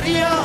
María.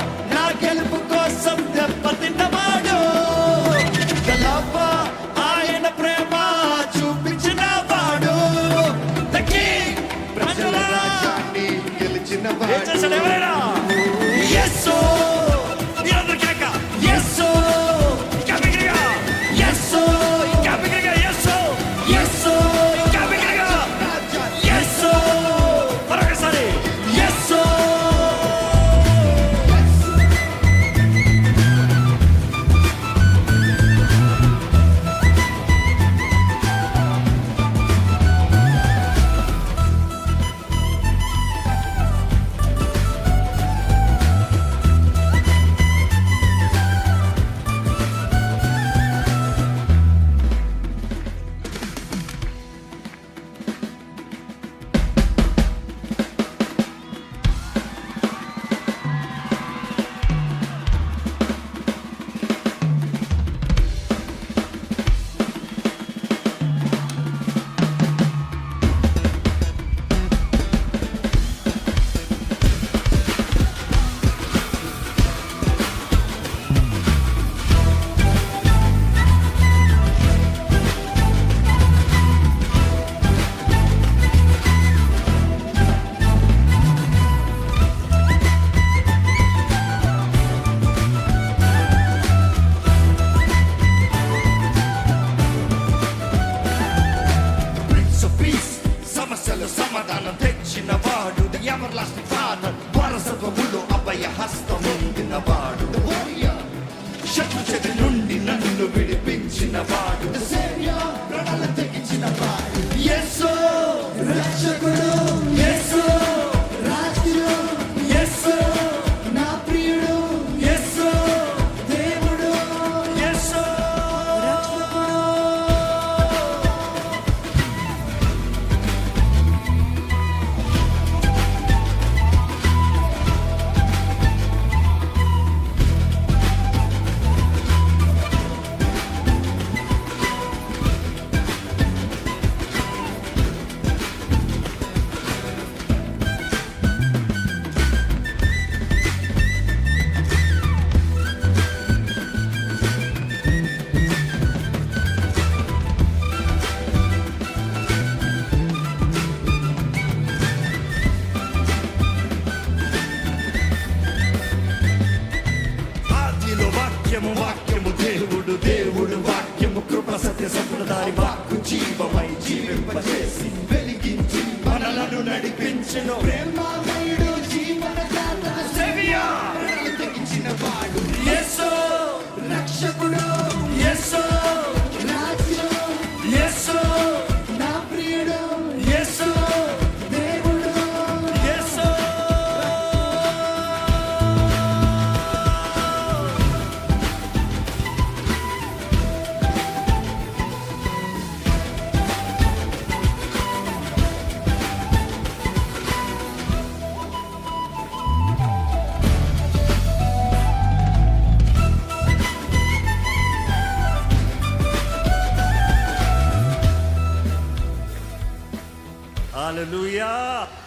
శౌర్య హస్తముందిన వాడు. శత్రు చెది నుండి నన్ను విడిపించిన వాడు. వాక్యము వాక్యము దేవుడు దేవుడు వాక్యము. కృప సత్య సంప్రదాయ వాక్కు జీవమై జీవింపజేసి వెలిగించి మనలను నడిపించను. ప్రేమ ప్రేమాయుడు Hallelujah.